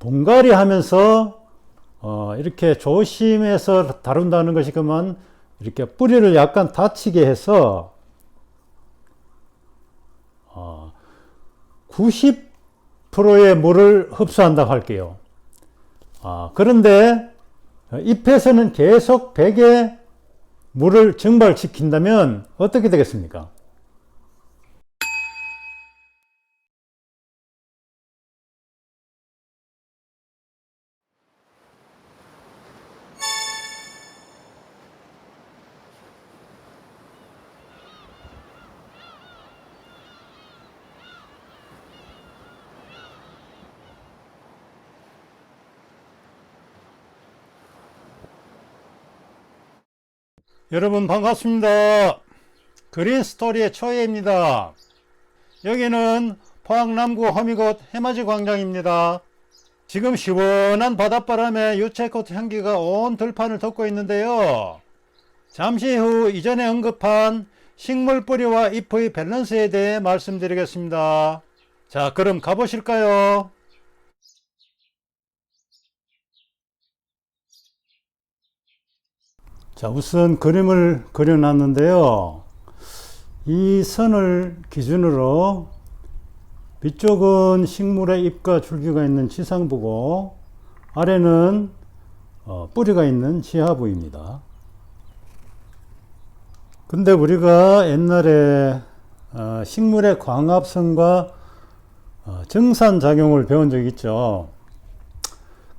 분갈이 하면서 어, 이렇게 조심해서 다룬다는 것이 그만 이렇게 뿌리를 약간 다치게 해서 어, 90%의 물을 흡수한다고 할게요. 아, 그런데 잎에서는 계속 100의 물을 증발시킨다면 어떻게 되겠습니까? 여러분 반갑습니다. 그린 스토리의 초예입니다. 여기는 포항 남구 허미곶 해맞이 광장입니다. 지금 시원한 바닷바람에 유채꽃 향기가 온 들판을 덮고 있는데요. 잠시 후 이전에 언급한 식물 뿌리와 잎의 밸런스에 대해 말씀드리겠습니다. 자, 그럼 가보실까요? 자, 우선 그림을 그려놨는데요. 이 선을 기준으로 위쪽은 식물의 잎과 줄기가 있는 지상부고 아래는 어, 뿌리가 있는 지하부입니다. 근데 우리가 옛날에 어, 식물의 광합성과 어, 정산작용을 배운 적 있죠.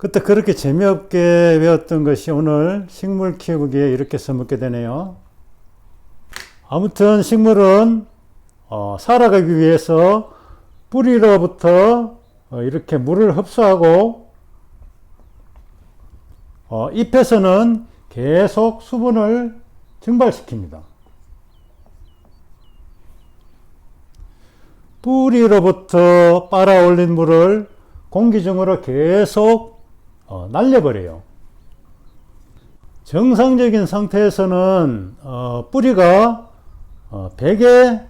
그때 그렇게 재미없게 배웠던 것이 오늘 식물 키우기에 이렇게 써먹게 되네요. 아무튼 식물은 어, 살아가기 위해서 뿌리로부터 어, 이렇게 물을 흡수하고 어, 잎에서는 계속 수분을 증발시킵니다. 뿌리로부터 빨아올린 물을 공기 중으로 계속 어, 날려버려요. 정상적인 상태에서는 어, 뿌리가 어, 100의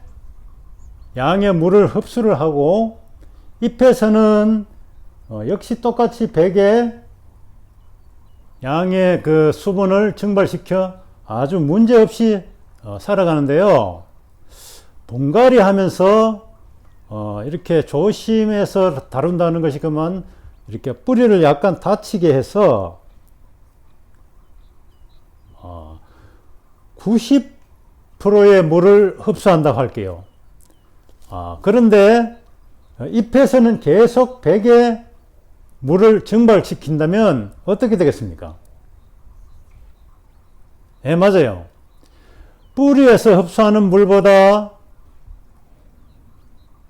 양의 물을 흡수를 하고 잎에서는 어, 역시 똑같이 100의 양의 그 수분을 증발시켜 아주 문제없이 어, 살아가는데요. 분갈이 하면서 어, 이렇게 조심해서 다룬다는 것이 그만 이렇게 뿌리를 약간 다치게 해서 어, 90%의 물을 흡수한다고 할게요. 아, 그런데 잎에서는 계속 100의 물을 증발시킨다면 어떻게 되겠습니까? 예, 맞아요. 뿌리에서 흡수하는 물보다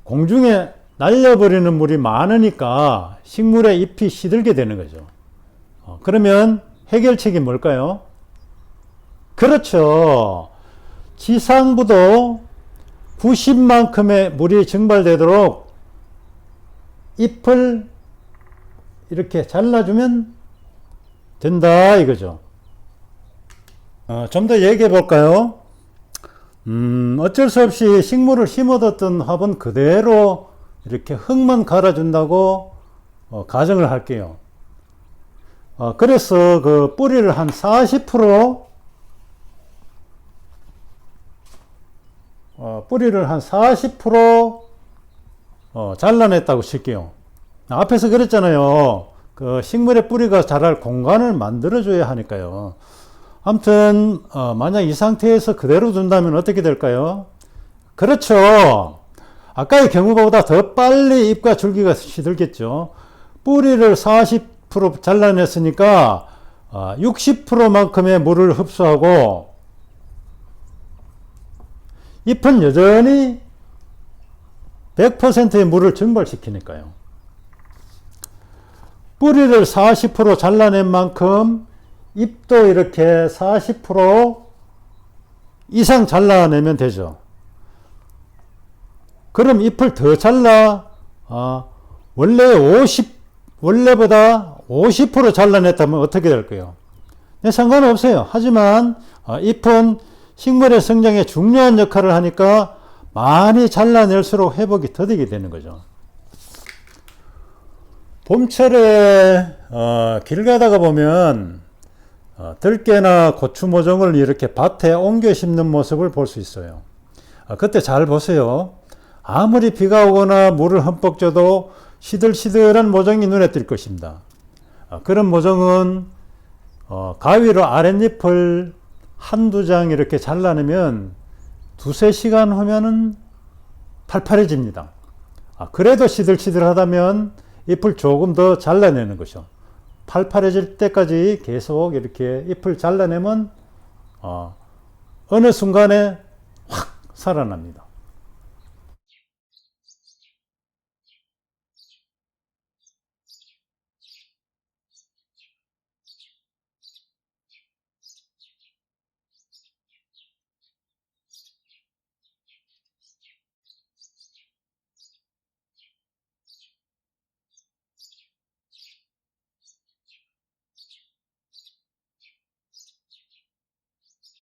공중에 날려버리는 물이 많으니까 식물의 잎이 시들게 되는 거죠. 어, 그러면 해결책이 뭘까요? 그렇죠. 지상부도 90만큼의 물이 증발되도록 잎을 이렇게 잘라주면 된다 이거죠. 어, 좀 더 얘기해 볼까요? 음, 어쩔 수 없이 식물을 심어뒀던 화분 그대로 이렇게 흙만 갈아준다고 어, 가정을 할게요. 어, 그래서 그 뿌리를 한 40% 어, 뿌리를 한 40% 어, 잘라냈다고 칠게요. 앞에서 그랬잖아요. 그 식물의 뿌리가 자랄 공간을 만들어줘야 하니까요. 아무튼 어, 만약 이 상태에서 그대로 둔다면 어떻게 될까요? 그렇죠. 아까의 경우보다 더 빨리 잎과 줄기가 시들겠죠. 뿌리를 40% 잘라냈으니까 어, 60%만큼의 물을 흡수하고 잎은 여전히 100%의 물을 증발시키니까요. 뿌리를 40% 잘라낸 만큼 잎도 이렇게 40% 이상 잘라내면 되죠. 그럼 잎을 더 잘라, 아, 원래 50, 원래보다 50% 잘라냈다면 어떻게 될까요? 네, 상관없어요. 하지만, 아, 잎은 식물의 성장에 중요한 역할을 하니까 많이 잘라낼수록 회복이 더디게 되는 거죠. 봄철에 어, 길 가다가 보면 어, 들깨나 고추 모종을 이렇게 밭에 옮겨 심는 모습을 볼 수 있어요. 아, 그때 잘 보세요. 아무리 비가 오거나 물을 흠뻑 줘도 시들시들한 모종이 눈에 띌 것입니다. 아, 그런 모종은 어, 가위로 아랫잎을 한두 장 이렇게 잘라내면 두세 시간 후면은 팔팔해집니다. 아, 그래도 시들시들하다면 잎을 조금 더 잘라내는 것이요. 팔팔해질 때까지 계속 이렇게 잎을 잘라내면 어, 어느 순간에 확 살아납니다.